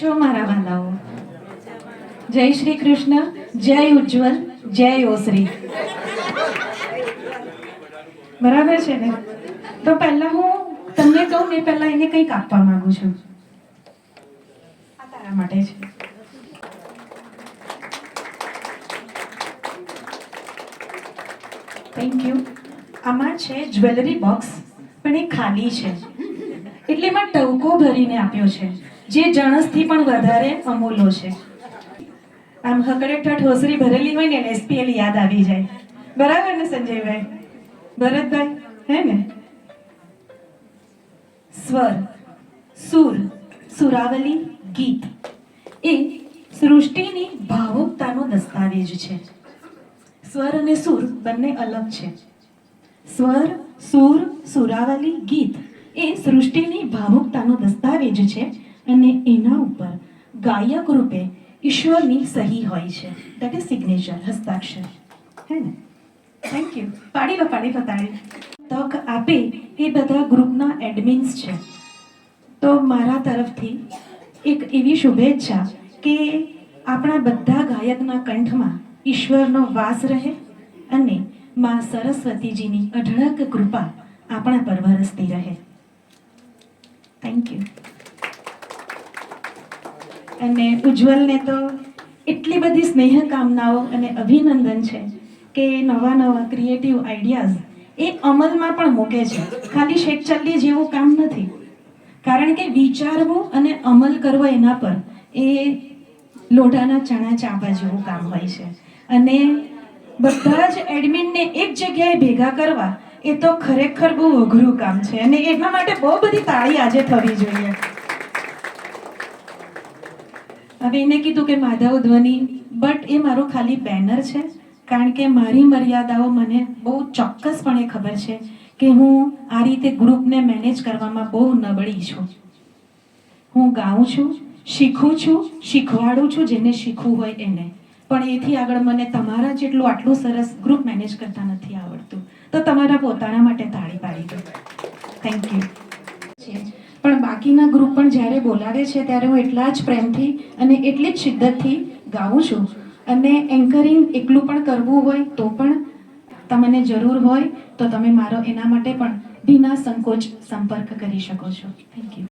છો મારા વાલાઓ? જય શ્રી કૃષ્ણ, જય ઉજ્જવલ, જય ઓસરી. બરાબર છે ને? તો પહેલા હું તમને કહું ને પહેલા એને કંઈક આપવા માંગુ છું. આ તારા માટે છે. થેન્ક યુ આમાં છે જ્વેલરી બોક્સ પણ એ ખાલી છે. એટલે એમાં ટવકો ભરીને આપ્યો છે. જે જણસથી પણ વધારે અમૂલો છે. આમ હકડે ઠઠ ભરેલી હોય ને એસપીએલ યાદ આવી જાય. બરાબર ને, સંજયભાઈ? ભરતભાઈ, હે ને? સ્વર, સુર, સુરાવલી, ગીત. એ સૃષ્ટિની ભાવુકતાનો દસ્તાવેજ છે. સ્વર અને સુર બંને અલગ છે. સ્વર, સુર, સુરાવલી, ગીત એ સૃષ્ટિની ભાવુકતાનો દસ્તાવેજ છે. અને એના ઉપર ગાયક રૂપે ઈશ્વરની સહી હોય છે. દેટ ઇઝ સિગ્નેચર હસ્તાક્ષર. હે ને? થેન્ક યુ પાડી લો પાડી લો તક આપે એ બધા ગ્રુપના એડમિન્સ છે. તો મારા તરફથી એક એવી શુભેચ્છા કે આપણા બધા ગાયકના કંઠમાં ઈશ્વરનો વાસ રહે અને મા સરસ્વતીજીની અઢળક કૃપા આપણા પર વરસતી રહે. થેન્ક યુ અને ઉજ્જવલને તો એટલી બધી સ્નેહ કામનાઓ અને અભિનંદન છે કે નવા નવા ક્રિએટિવ આઈડિયાઝ એ અમલમાં પણ મૂકે છે. ખાલી શેકચલ્લી જેવું કામ નથી. કારણ કે વિચારવું અને અમલ કરવો એના પર એ લોઢાના ચણા ચાંપા જેવું કામ હોય છે. અને બધા જ એડમિનને એક જગ્યાએ ભેગા કરવા એ તો ખરેખર બહુ અઘરું કામ છે. અને એના માટે બહુ બધી તાળી આજે થવી જોઈએ. હવે એને કીધું કે માધવ ધ્વનિ બટ એ મારું ખાલી બેનર છે, કારણ કે મારી મર્યાદાઓ મને બહુ ચોક્કસપણે ખબર છે કે હું આ રીતે ગ્રુપને મેનેજ કરવામાં બહુ નબળી છું. હું ગાઉં છું, શીખું છું, શીખવાડું છું જેને શીખવું હોય એને. પણ એથી આગળ મને તમારા જેટલું આટલું સરસ ગ્રુપ મેનેજ કરતા નથી આવડતું. તો તમારા પોતાના માટે તાળી પાડી દો. થેન્ક યુ બાકીના ગ્રુપ પણ જ્યારે બોલાવે છે ત્યારે હું એટલા જ પ્રેમથી અને એટલી જ શિદ્દતથી ગાઉં છું. અને એન્કરિંગ એકલું પણ કરવું હોય તો પણ તમને જરૂર હોય તો તમે મારો એના માટે પણ વિના સંકોચ સંપર્ક કરી શકો છો. Thank you